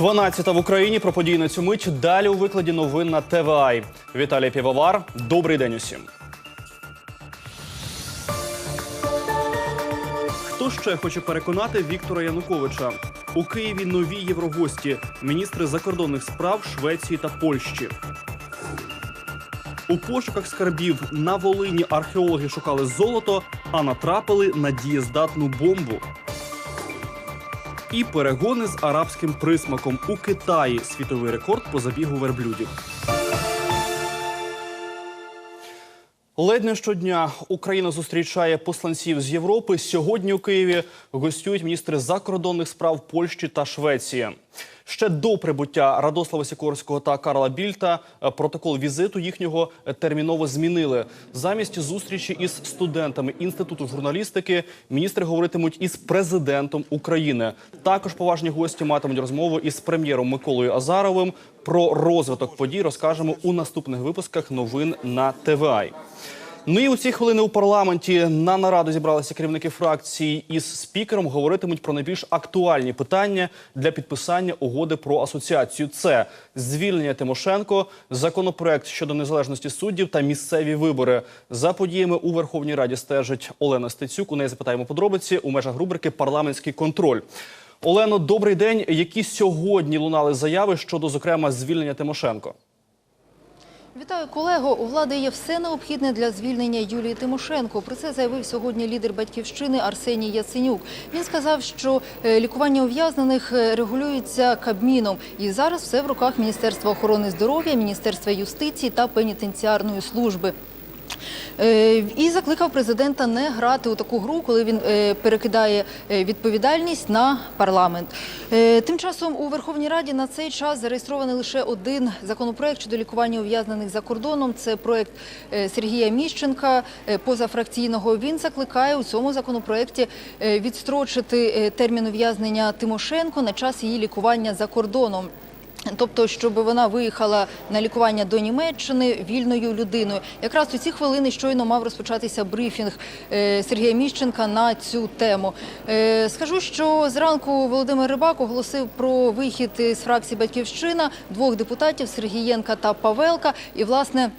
12 в Україні про події на цю мить. Далі у викладі новин на ТВА. Віталій Півовар. Добрий день усім. Хто ще хоче переконати Віктора Януковича? У Києві нові єврогості, міністри закордонних справ Швеції та Польщі. У пошуках скарбів на Волині археологи шукали золото, а натрапили на дієздатну бомбу. І перегони з арабським присмаком у Китаї. Світовий рекорд по забігу верблюдів. Ледь не щодня Україна зустрічає посланців з Європи. Сьогодні у Києві гостюють міністри закордонних справ Польщі та Швеції. Ще до прибуття Радослава Сікорського та Карла Більта е, протокол візиту їхнього терміново змінили. Замість зустрічі із студентами інституту журналістики міністри говоритимуть із президентом України. Також поважні гості матимуть розмову із прем'єром Миколою Азаровим. Про розвиток подій розкажемо у наступних випусках новин на ТВА. Ну і у ці хвилини у парламенті на нараду зібралися керівники фракцій із спікером. Говоритимуть про найбільш актуальні питання для підписання угоди про асоціацію. Це звільнення Тимошенко, законопроект щодо незалежності суддів та місцеві вибори. За подіями у Верховній Раді стежить Олена Стецюк. У неї запитаємо подробиці у межах рубрики Парламентський контроль. Олено, добрий день. Які сьогодні лунали заяви щодо, зокрема, звільнення Тимошенко? Вітаю колего. У влади є все необхідне для звільнення Юлії Тимошенко. Про це заявив сьогодні лідер батьківщини Арсеній Яценюк. Він сказав, що е, лікування ув'язнених е, регулюється Кабміном, і зараз все в руках Міністерства охорони здоров'я, Міністерства юстиції та пенітенціарної служби. Е, І закликав президента не грати у таку гру, коли він е, перекидає е, відповідальність на парламент. Тим часом у Верховній Раді на цей час зареєстрований лише один законопроект щодо лікування ув'язнених за кордоном. Це проект Сергія Міщенка позафракційного. Він закликає у цьому законопроекті відстрочити термін ув'язнення Тимошенко на час її лікування за кордоном. Тобто, щоб вона виїхала на лікування до Німеччини вільною людиною. Якраз у ці хвилини щойно мав розпочатися брифінг е, Сергія Міщенка на цю тему. Е, Скажу, що зранку Володимир Рибак оголосив про вихід з фракції Батьківщина двох депутатів Сергієнка та Павелка. І власне.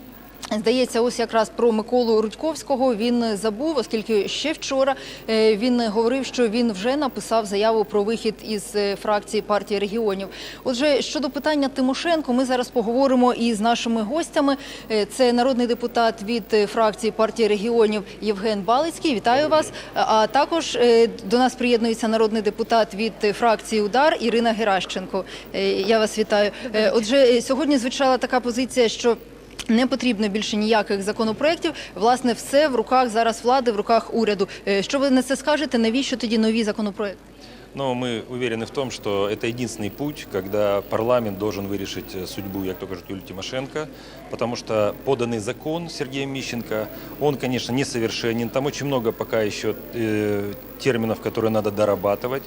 Здається, ось якраз про Миколу Рудьковського він забув, оскільки ще вчора е, він говорив, що він вже написав заяву про вихід із е, фракції партії регіонів. Отже, щодо питання Тимошенко, ми зараз поговоримо із нашими гостями. Е, Це народний депутат від фракції партії регіонів Євген Балицький. Вітаю вас. А також до нас приєднується народний депутат від фракції Удар Ірина Геращенко. Я вас вітаю. Отже, сьогодні звучала така позиція, що не потрібно більше ніяких законопроєктів. Власне, все в руках зараз влади, в руках уряду. Е, Що ви на це скажете? Навіщо тоді нові законопроекти? Но мы уверены в том, что это единственный путь, когда парламент должен вырешить э, судьбу, як только Юлии Тимошенко, потому что поданный закон Сергея Мищенко, он, конечно, несовершенен. Там очень много пока еще э, терминов, которые надо дорабатывать.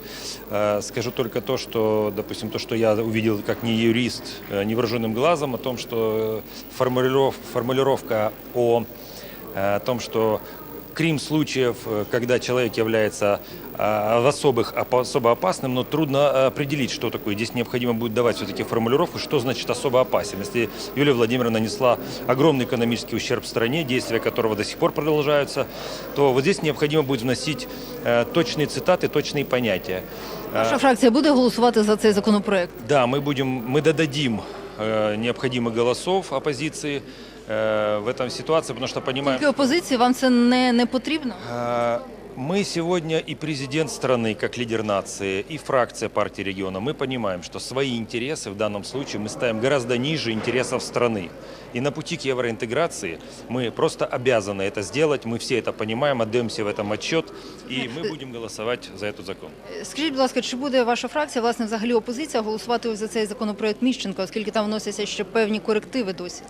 Э, скажу только то, что, допустим, то, что я увидел как не юрист, э, невооруженным глазом, о том, что формулиров, формулировка о о том, что Крим случаев, э, когда человек является а, особых, особо опасным, но трудно а, определить, что такое. Здесь необходимо будет давать все-таки формулировку, что значит особо опасен. Если Юлия Владимировна нанесла огромный экономический ущерб стране, действия которого до сих пор продолжаются, то вот здесь необходимо будет вносить э, точные цитаты, точные понятия. Ваша фракція буде голосувати за цей законопроект? Да, мы будем, мы додадим э, необходимых голосов оппозиции э, в этом ситуации, потому что понимаем... Тільки опозиції вам це не, не потрібно? А, Мы сегодня и президент страны, как лидер нации, и фракция партии региона, мы понимаем, что свои интересы в данном случае мы ставим гораздо ниже интересов страны. И на пути к евроинтеграции мы просто обязаны это сделать, мы все это понимаем, отдаемся в этом отчет, и мы будем голосовать за этот закон. Е, Скажіть, будь ласка, чи буде ваша фракція, власне, взагалі опозиція голосувати ось за цей законопроект Міщенка, оскільки там вносяться ще певні корективи досі?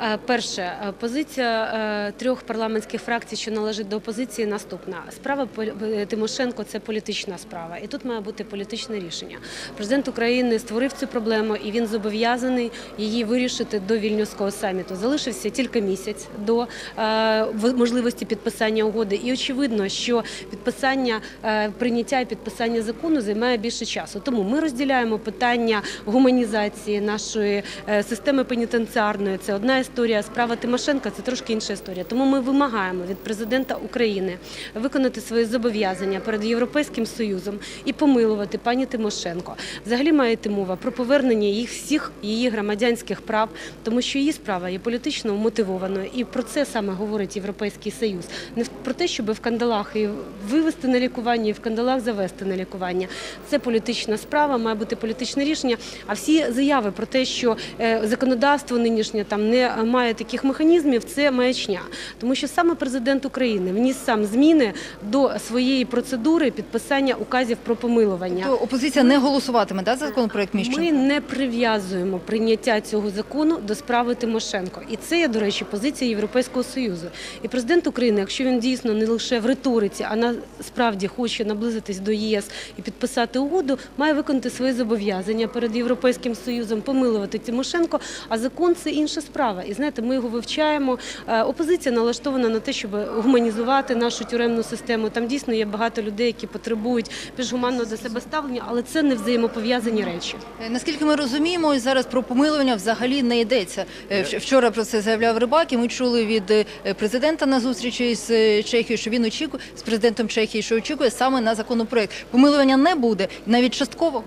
Е, Перше, е, позиція е, трьох парламентських фракцій, що належить до опозиції, наступна. Справа Пол- Тимошенко це політична справа, і тут має бути політичне рішення. Президент України створив цю проблему, і він зобов'язаний її вирішити до вільнюського саміту. Залишився тільки місяць до е, можливості підписання угоди. І очевидно, що підписання е, прийняття і підписання закону займає більше часу. Тому ми розділяємо питання гуманізації нашої е, системи пенітенціарної. Це одна історія. Справа Тимошенка це трошки інша історія. Тому ми вимагаємо від президента України виконати свої зобов'язання перед Європейським Союзом і помилувати пані Тимошенко. Взагалі має йти мова про повернення їх всіх її громадянських прав, тому що її справа є політично мотивованою, і про це саме говорить Європейський Союз. Не про те, щоб в кандалах і вивести на лікування, і в кандалах завести на лікування. Це політична справа, має бути політичне рішення. А всі заяви про те, що е, законодавство нинішнє там не має таких механізмів, це маячня. Тому що саме президент України вніс сам зміни до своєї процедури підписання указів про помилування. То опозиція не голосуватиме да, за законопроект Міщенка? Ми не прив'язуємо прийняття цього закону до справи Тимошенко, і це є, до речі, позиція Європейського союзу. І президент України, якщо він дійсно не лише в риториці, а насправді хоче наблизитись до ЄС і підписати угоду, має виконати свої зобов'язання перед Європейським союзом, помилувати Тимошенко. А закон це інша справа. І знаєте, ми його вивчаємо. Е, Опозиція налаштована на те, щоб гуманізувати нашу тюремну систему. Там дійсно є багато людей, які потребують більш гуманного до себе ставлення, але це не взаємопов'язані речі. Е, Наскільки ми розуміємо, зараз про помилування взагалі не йдеться. Е, Вчора про це заявляв Рибак, і ми чули від е, президента на зустрічі з Чехією, що він очікує з президентом Чехії, що очікує саме на законопроект. Помилування не буде, навіть частково.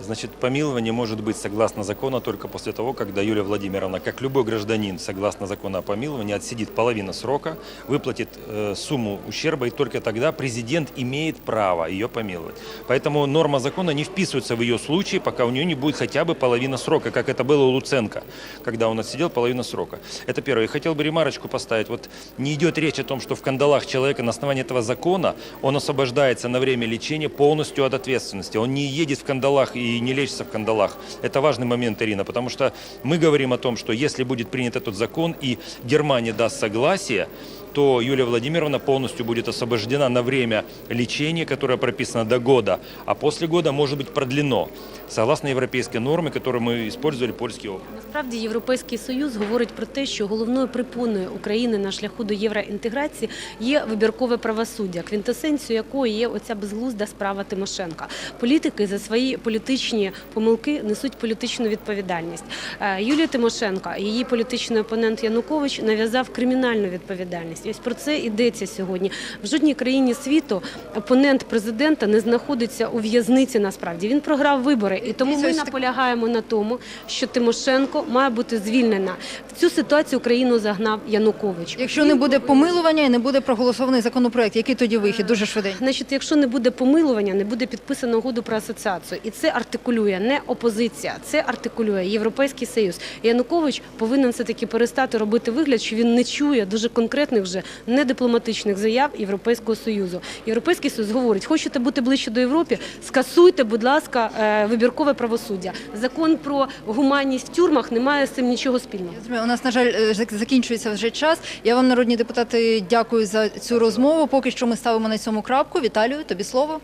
Значит, помилование может быть согласно закону только после того, когда Юлия Владимировна, как любой гражданин, согласно закону о помиловании, отсидит половину срока, выплатит э, сумму ущерба, и только тогда президент имеет право ее помиловать. Поэтому норма закона не вписывается в ее случай, пока у нее не будет хотя бы половина срока, как это было у Луценко, когда он отсидел половину срока. Это первое. И хотел бы ремарочку поставить. Вот не идет речь о том, что в кандалах человека на основании этого закона он освобождается на время лечения полностью от ответственности. Он не едет в кандалах и не лечится в кандалах. Это важный момент, Ирина, потому что мы говорим о том, что если будет принят этот закон и Германия даст согласие, то Юлия Владимировна полностью будет освобождена на время лечения, которое прописано до года, а после года может быть продлено, согласно европейской норме, которую мы использовали польский опыт. Насправді Європейський Союз говорить про те, що головною припоною України на шляху до євроінтеграції є вибіркове правосуддя, квінтесенцією якої є оця безглузда справа Тимошенка. Політики за свої політичні помилки несуть політичну відповідальність. Е, Юлія Тимошенко, її політичний опонент Янукович нав'язав кримінальну відповідальність. І Ось про це йдеться сьогодні. В жодній країні світу опонент президента не знаходиться у в'язниці. Насправді він програв вибори, і тому ми наполягаємо на тому, що Тимошенко має бути звільнена. В цю ситуацію країну загнав Янукович. Якщо не буде помилування і не буде проголосований законопроект, який тоді вихід? Дуже швиденько. Значить, якщо не буде помилування, не буде підписано угоду про асоціацію, і це артикулює не опозиція, це артикулює Європейський Союз. Янукович повинен все таки перестати робити вигляд, що він не чує дуже конкретних вже недипломатичних заяв Європейського союзу. Європейський союз говорить: хочете бути ближче до Європи, скасуйте, будь ласка, е, вибіркове правосуддя. Закон про гуманність в тюрмах не має з цим нічого спільного. У нас, на жаль, е, закінчується вже час. Я вам, народні депутати, дякую за цю розмову. Поки що ми ставимо на цьому крапку. Віталію, тобі слово.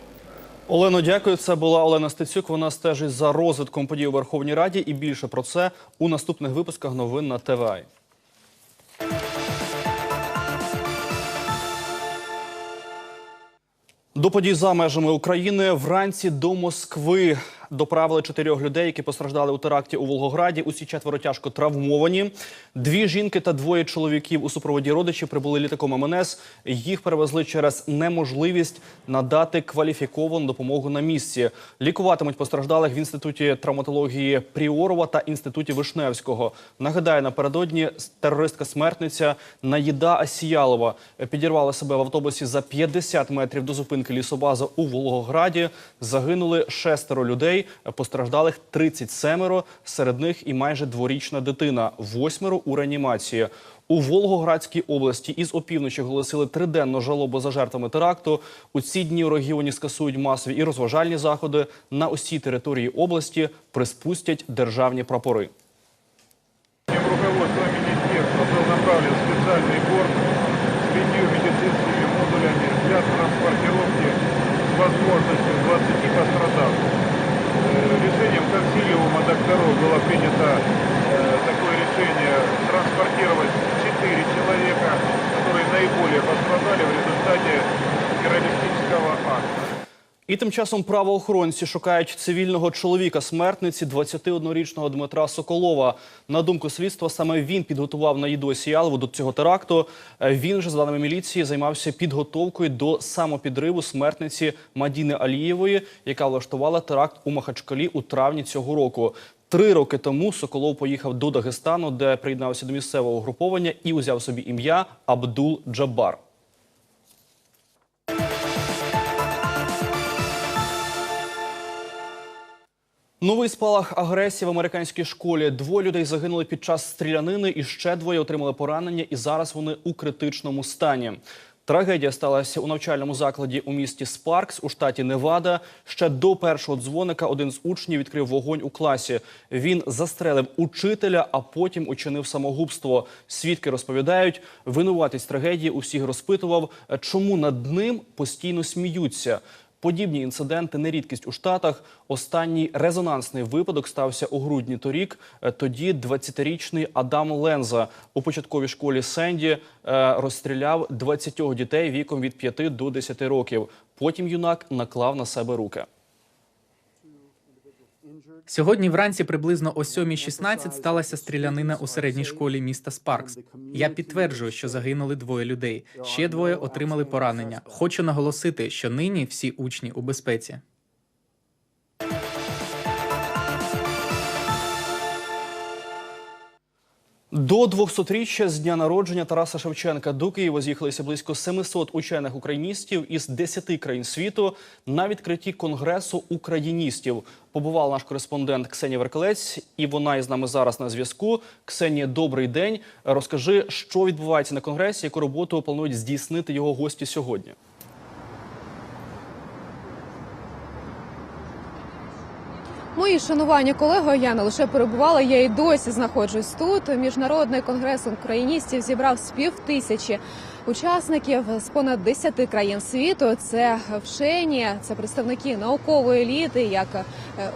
Олено, дякую. Це була Олена Стецюк. Вона стежить за розвитком подій у Верховній Раді. І більше про це у наступних випусках новин на ТВА. До подій за межами України вранці до Москви доправили чотирьох людей, які постраждали у теракті у Волгограді. Усі четверо тяжко травмовані. Дві жінки та двоє чоловіків у супроводі родичів прибули літаком МНС. Їх перевезли через неможливість надати кваліфіковану допомогу на місці. Лікуватимуть постраждалих в інституті травматології Пріорова та інституті Вишневського. Нагадаю, напередодні терористка смертниця Наїда Асіялова підірвала себе в автобусі за 50 метрів до зупинки лісобази у Волгограді. Загинули шестеро людей, постраждалих 37, серед них і майже дворічна дитина, восьмеро у реанімації. У Волгоградській області із опівночі оголосили триденну жалобу за жертвами теракту. У ці дні у регіоні скасують масові і розважальні заходи. На усій території області приспустять державні прапори. консилиума докторов было принято э, такое решение транспортировать 4 человека, которые наиболее пострадали в результате террористического акта. І тим часом правоохоронці шукають цивільного чоловіка смертниці 21-річного Дмитра Соколова. На думку слідства, саме він підготував на Єдосі Ялову до цього теракту. Е, Він же, за даними міліції, займався підготовкою до самопідриву смертниці Мадіни Алієвої, яка влаштувала теракт у Махачкалі у травні цього року. Три роки тому Соколов поїхав до Дагестану, де приєднався до місцевого угруповання і узяв собі ім'я Абдул Джабар. Новий спалах агресії в американській школі. Двоє людей загинули під час стрілянини, і ще двоє отримали поранення. І зараз вони у критичному стані. Трагедія сталася у навчальному закладі у місті Спаркс у штаті Невада. Ще до першого дзвоника один з учнів відкрив вогонь у класі. Він застрелив учителя, а потім учинив самогубство. Свідки розповідають, винуватець трагедії усіх розпитував, чому над ним постійно сміються. Подібні інциденти не рідкість у Штатах. Останній резонансний випадок стався у грудні торік. Е, Тоді 20-річний Адам Ленза у початковій школі Сенді е, розстріляв 20 дітей віком від 5 до 10 років. Потім юнак наклав на себе руки. Сьогодні вранці приблизно о 7.16 сталася стрілянина у середній школі міста Спаркс. Я підтверджую, що загинули двоє людей. Ще двоє отримали поранення. Хочу наголосити, що нині всі учні у безпеці. До 200-річчя з дня народження Тараса Шевченка до Києва з'їхалися близько 700 учених україністів із 10 країн світу на відкритті конгресу україністів. Побував наш кореспондент Ксенія Веркалець, і вона із нами зараз на зв'язку. Ксенія, добрий день. Розкажи, що відбувається на конгресі, яку роботу планують здійснити його гості сьогодні. Мої шанування колего, я не лише перебувала, я і досі знаходжусь тут. Міжнародний конгрес україністів зібрав з пів тисячі учасників з понад 10 країн світу. Це вчені, це представники наукової еліти, як е,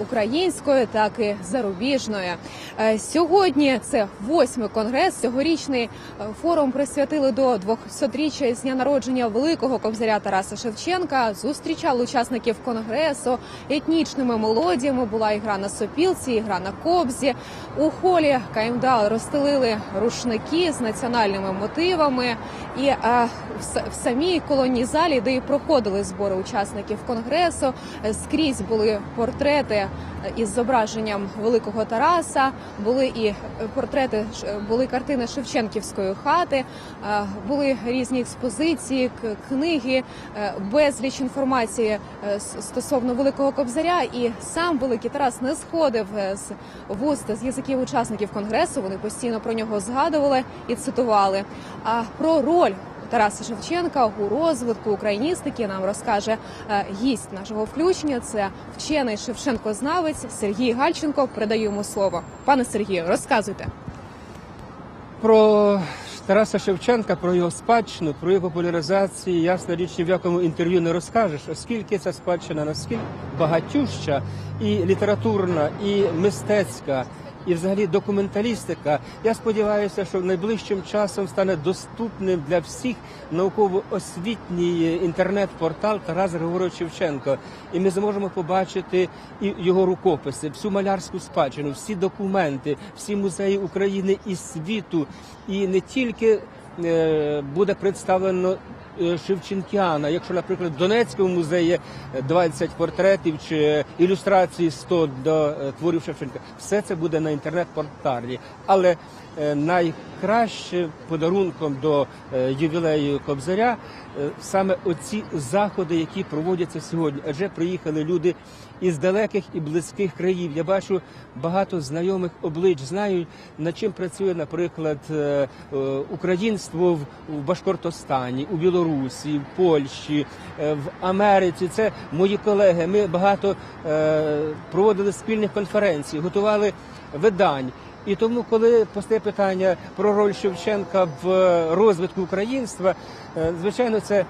української, так і зарубіжної. Е, Сьогодні це восьмий конгрес. Цьогорічний е, форум присвятили до 200-річчя з дня народження великого кобзаря Тараса Шевченка. Зустрічали учасників конгресу етнічними мелодіями. Була і гра на сопілці, і гра на кобзі. У холі КМДА розстелили рушники з національними мотивами. І е, в, самій колонній залі, де і проходили збори учасників конгресу, е, скрізь були портрети е, із зображенням великого Тараса. Були і е, портрети, були картини Шевченківської хати, були різні експозиції, книги, безліч інформації стосовно великого кобзаря. І сам великий Тарас не сходив з вуст з язиків учасників конгресу. Вони постійно про нього згадували і цитували. А про роль Тараса Шевченка у розвитку україністики нам розкаже е, гість нашого включення. Це вчений Шевченко-знавець Сергій Гальченко. Передаю йому слово. Пане Сергію, розказуйте. Про Тараса Шевченка, про його спадщину, про його популяризацію, ясна річ, ні в якому інтерв'ю не розкажеш, оскільки ця спадщина наскільки багатюща і літературна, і мистецька, і взагалі документалістика. Я сподіваюся, що найближчим часом стане доступним для всіх науково-освітній інтернет-портал Тарас Григорович Шевченко. І ми зможемо побачити і його рукописи, всю малярську спадщину, всі документи, всі музеї України і світу. І не тільки е, буде представлено е, Шевченкіана. Якщо, наприклад, в Донецькому музеї є 20 портретів чи ілюстрації 100 до е, творів Шевченка, все це буде на інтернет-порталі. Але е, найкращим подарунком до ювілею Кобзаря саме оці заходи, які проводяться сьогодні. Адже приїхали люди із далеких і близьких країв. Я бачу багато знайомих облич, знаю над чим працює, наприклад, е, е, українство в, Башкортостані, у Білорусі, в Польщі, е, в Америці. Це мої колеги. Ми багато проводили спільних конференцій, готували видань. І тому, коли постає питання про роль Шевченка в розвитку українства, звичайно, це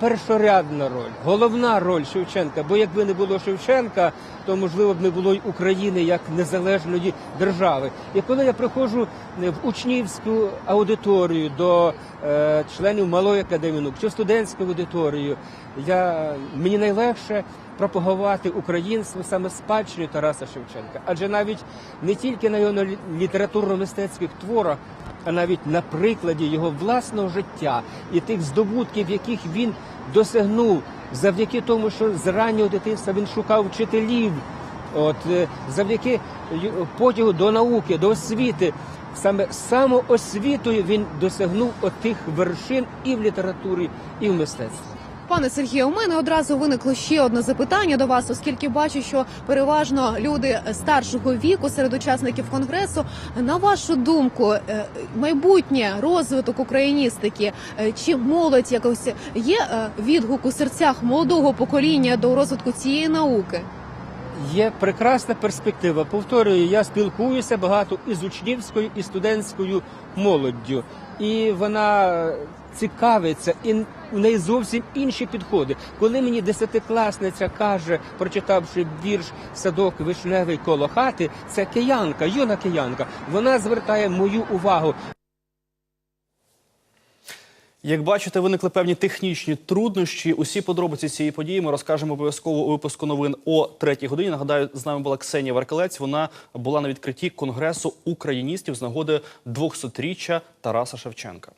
першорядна роль, головна роль Шевченка. Бо якби не було Шевченка, то можливо б не було й України як незалежної держави. І коли я приходжу в учнівську аудиторію до е, членів малої академії наук чи студентську аудиторію, я мені найлегше пропагувати українство саме спадщини Тараса Шевченка, адже навіть не тільки на його літературно-мистецьких творах, а навіть на прикладі його власного життя і тих здобутків, яких він досягнув, завдяки тому, що з раннього дитинства він шукав вчителів, от е, завдяки потягу до науки, до освіти. Саме самоосвітою він досягнув отих вершин і в літературі, і в мистецтві. Пане Сергію, у мене одразу виникло ще одне запитання до вас, оскільки бачу, що переважно люди старшого віку серед учасників конгресу. На вашу думку, е, майбутнє розвиток україністики е, чи молодь якось є е, відгук у серцях молодого покоління до розвитку цієї науки? Є прекрасна перспектива. Повторюю, я спілкуюся багато із учнівською і студентською молоддю, і вона цікавиться, і в неї зовсім інші підходи. Коли мені десятикласниця каже, прочитавши вірш Садок вишневий коло хати, це киянка, юна киянка. Вона звертає мою увагу. Як бачите, виникли певні технічні труднощі. Усі подробиці цієї події ми розкажемо обов'язково у випуску новин о третій годині. Нагадаю, з нами була Ксенія Варкелець. Вона була на відкритті конгресу україністів з нагоди 200-річчя Тараса Шевченка.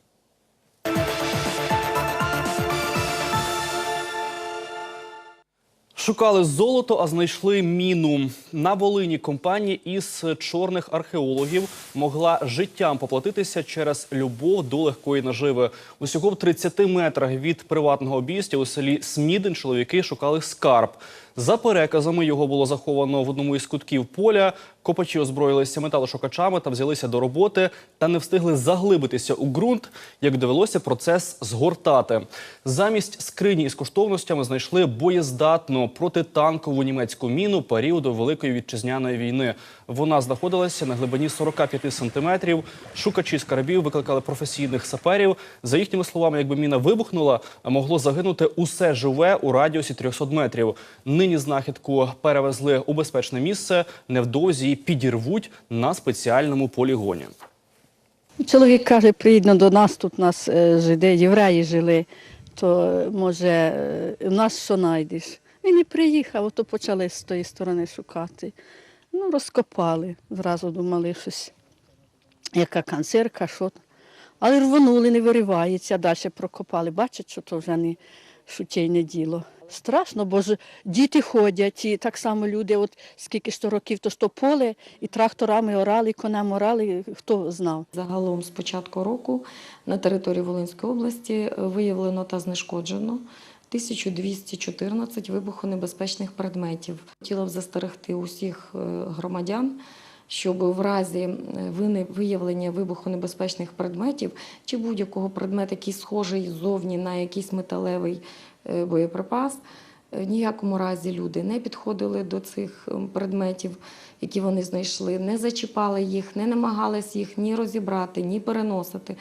Шукали золото, а знайшли міну. На Волині компанія із чорних археологів могла життям поплатитися через любов до легкої наживи. Усього в 30 метрах від приватного обійстя у селі Смідин чоловіки шукали скарб. За переказами його було заховано в одному із кутків поля. Копачі озброїлися металошукачами та взялися до роботи, та не встигли заглибитися у ґрунт, як довелося процес згортати. Замість скрині із коштовностями знайшли боєздатну протитанкову німецьку міну періоду Великої вітчизняної війни. Вона знаходилася на глибині 45 сантиметрів. Шукачі скарбів викликали професійних саперів. За їхніми словами, якби міна вибухнула, могло загинути усе живе у радіусі 300 метрів. Нині знахідку перевезли у безпечне місце. Невдовзі підірвуть на спеціальному полігоні. Чоловік каже, приїдь до нас, тут нас е, жиди, євреї жили, то е, може е, у нас що знайдеш. Він і приїхав, ото почали з тої сторони шукати. Ну, розкопали, зразу думали щось, яка канцерка, що. Але рвонули, не виривається, далі прокопали. Бачать, що то вже не шутєйне діло. Страшно, бо ж діти ходять, і так само люди, от скільки ж то років, то ж то поле, і тракторами орали, і конем орали, хто знав. Загалом з початку року на території Волинської області е, виявлено та знешкоджено 1214 вибухонебезпечних предметів. Хотіла б застерегти усіх е, громадян, щоб в разі виявлення вибухонебезпечних предметів чи будь-якого предмета, який схожий ззовні на якийсь металевий е, боєприпас, е, в ніякому разі люди не підходили до цих предметів, які вони знайшли, не зачіпали їх, не намагались їх ні розібрати, ні переносити.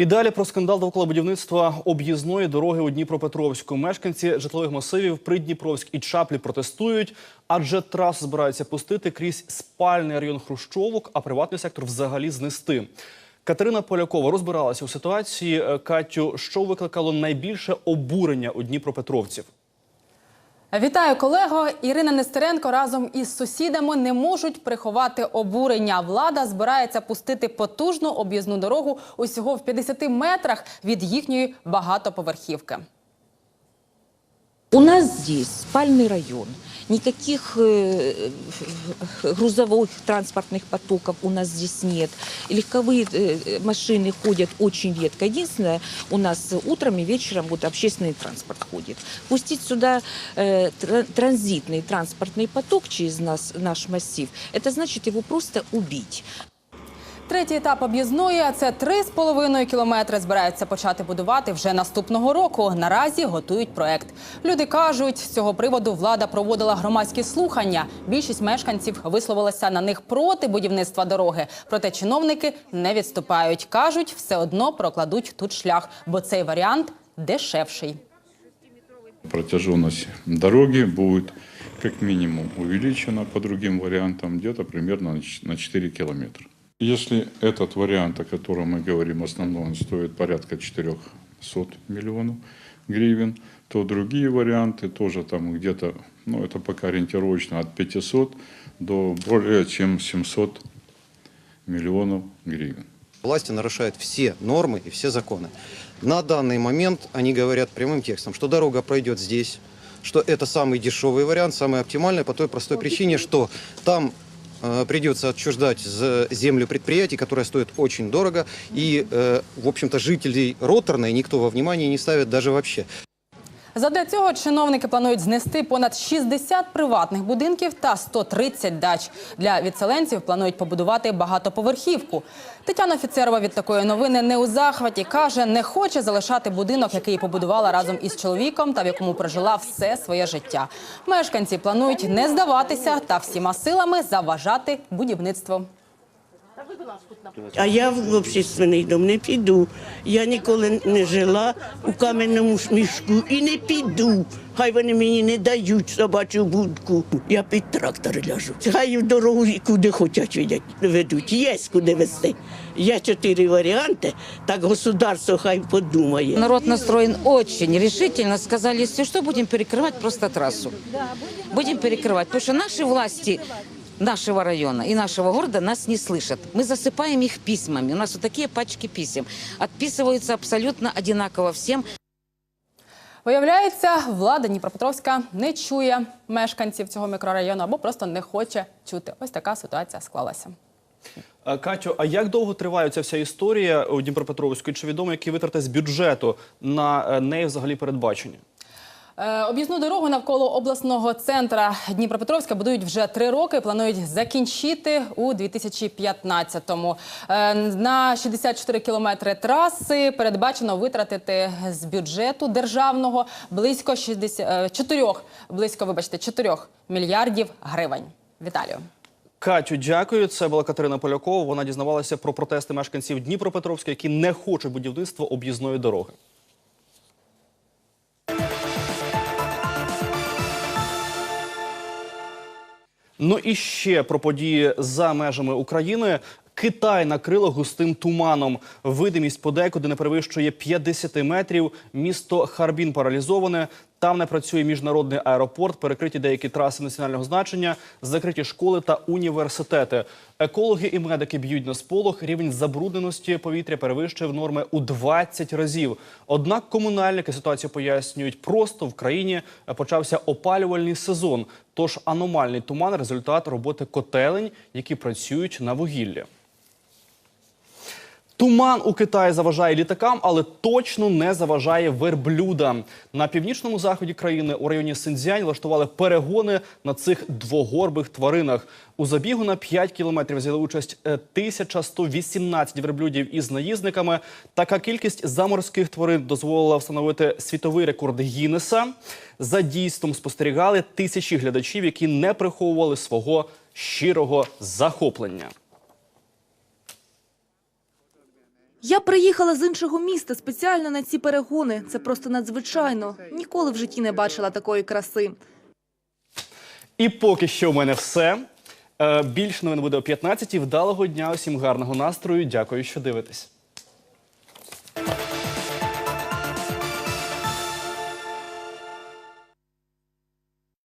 І далі про скандал довкола будівництва об'їзної дороги у Дніпропетровську. Мешканці житлових масивів Придніпровськ і Чаплі протестують, адже трасу збираються пустити крізь спальний район Хрущовок, а приватний сектор взагалі знести. Катерина Полякова розбиралася у ситуації. Е, Катю, що викликало найбільше обурення у Дніпропетровців? Вітаю, колего. Ірина Нестеренко разом із сусідами не можуть приховати обурення. Влада збирається пустити потужну об'їзну дорогу усього в 50 метрах від їхньої багатоповерхівки. У нас здесь спальный район. Никаких э, грузовых транспортных потоков у нас здесь нет. Легковые э, машины ходят очень редко. Единственное, у нас утром и вечером вот общественный транспорт ходит. Пустить сюда э, тра- транзитный транспортный поток через нас, наш массив, это значит его просто убить. Третій етап об'їзної, це 3,5 кілометри. Збираються почати будувати вже наступного року. Наразі готують проект. Люди кажуть, з цього приводу влада проводила громадські слухання. Більшість мешканців висловилася на них проти будівництва дороги. Проте чиновники не відступають. кажуть, все одно прокладуть тут шлях, бо цей варіант дешевший. Протяженность дороги будет как минимум увеличена по другим вариантам где-то на ч- на 4 километра. Если этот вариант, о котором мы говорим, основной, стоит порядка 400 миллионов гривен, то другие варианты тоже там где-то, ну это пока ориентировочно от 500 до более чем 700 миллионов гривен. Власти нарушают все нормы и все законы. На данный момент они говорят прямым текстом, что дорога пройдет здесь, что это самый дешевый вариант, самый оптимальный по той простой причине, что там придется отчуждать за землю предприятий, которая стоит очень дорого, и, э, в общем-то, жителей Роторной никто во внимание не ставит даже вообще. Задля цього чиновники планують знести понад 60 приватних будинків та 130 дач. Для відселенців планують побудувати багатоповерхівку. Тетяна Офіцерова від такої новини не у захваті. Каже, не хоче залишати будинок, який побудувала разом із чоловіком та в якому прожила все своє життя. Мешканці планують не здаватися та всіма силами заважати будівництву. А я в общественний дом не піду. Я ніколи не жила у кам'яному ж мішку і не піду. Хай вони мені не дають собачу будку. Я під трактор ляжу. Хай в дорогу і куди хочуть ведуть- ведуть. Є куди вести. Є чотири варіанти, так государство хай подумає. Народ настроен очень решительно. Сказали, если что, будем перекрывать просто трассу. Будем перекрывать, потому что наши власти нашего района и нашего города нас не слышат. Мы засыпаем их письмами. У нас вот такие пачки писем. Отписываются абсолютно одинаково всем. Виявляється, влада Дніпропетровська не чує мешканців цього мікрорайону або просто не хоче чути. Ось така ситуація склалася. Е, Катю, а як довго триває ця вся історія у Дніпропетровську? І Чи відомо, які витрати з бюджету на е, неї взагалі передбачені? Е, Об'їзну дорогу навколо обласного центра Дніпропетровська будують вже три роки. Планують закінчити у 2015-му. Е, На 64 кілометри траси передбачено витратити з бюджету державного близько 60, е, 4, близько, вибачте, 4 мільярдів гривень. Віталію. Катю, дякую. Це була Катерина Полякова. Вона дізнавалася про протести мешканців Дніпропетровська, які не хочуть будівництва об'їзної дороги. Ну і ще про події за межами України. Китай накрило густим туманом. Видимість подекуди не перевищує 50 метрів. Місто Харбін паралізоване. Там не працює міжнародний аеропорт, перекриті деякі траси національного значення, закриті школи та університети. Екологи і медики б'ють на сполох. Рівень забрудненості повітря перевищив норми у 20 разів. Однак комунальники ситуацію пояснюють просто в країні почався опалювальний сезон. Тож аномальний туман результат роботи котелень, які працюють на вугіллі. Туман у Китаї заважає літакам, але точно не заважає верблюдам. На північному заході країни у районі Синьцзянь влаштували перегони на цих двогорбих тваринах. У забігу на 5 кілометрів взяли участь е, 1118 верблюдів із наїзниками. Така кількість заморських тварин дозволила встановити світовий рекорд Гіннеса. За дійством спостерігали тисячі глядачів, які не приховували свого щирого захоплення. Я приїхала з іншого міста спеціально на ці перегони. Це просто надзвичайно. Ніколи в житті не бачила такої краси. І поки що в мене все. Е, Більше новин буде о 15 Вдалого дня, усім гарного настрою. Дякую, що дивитесь.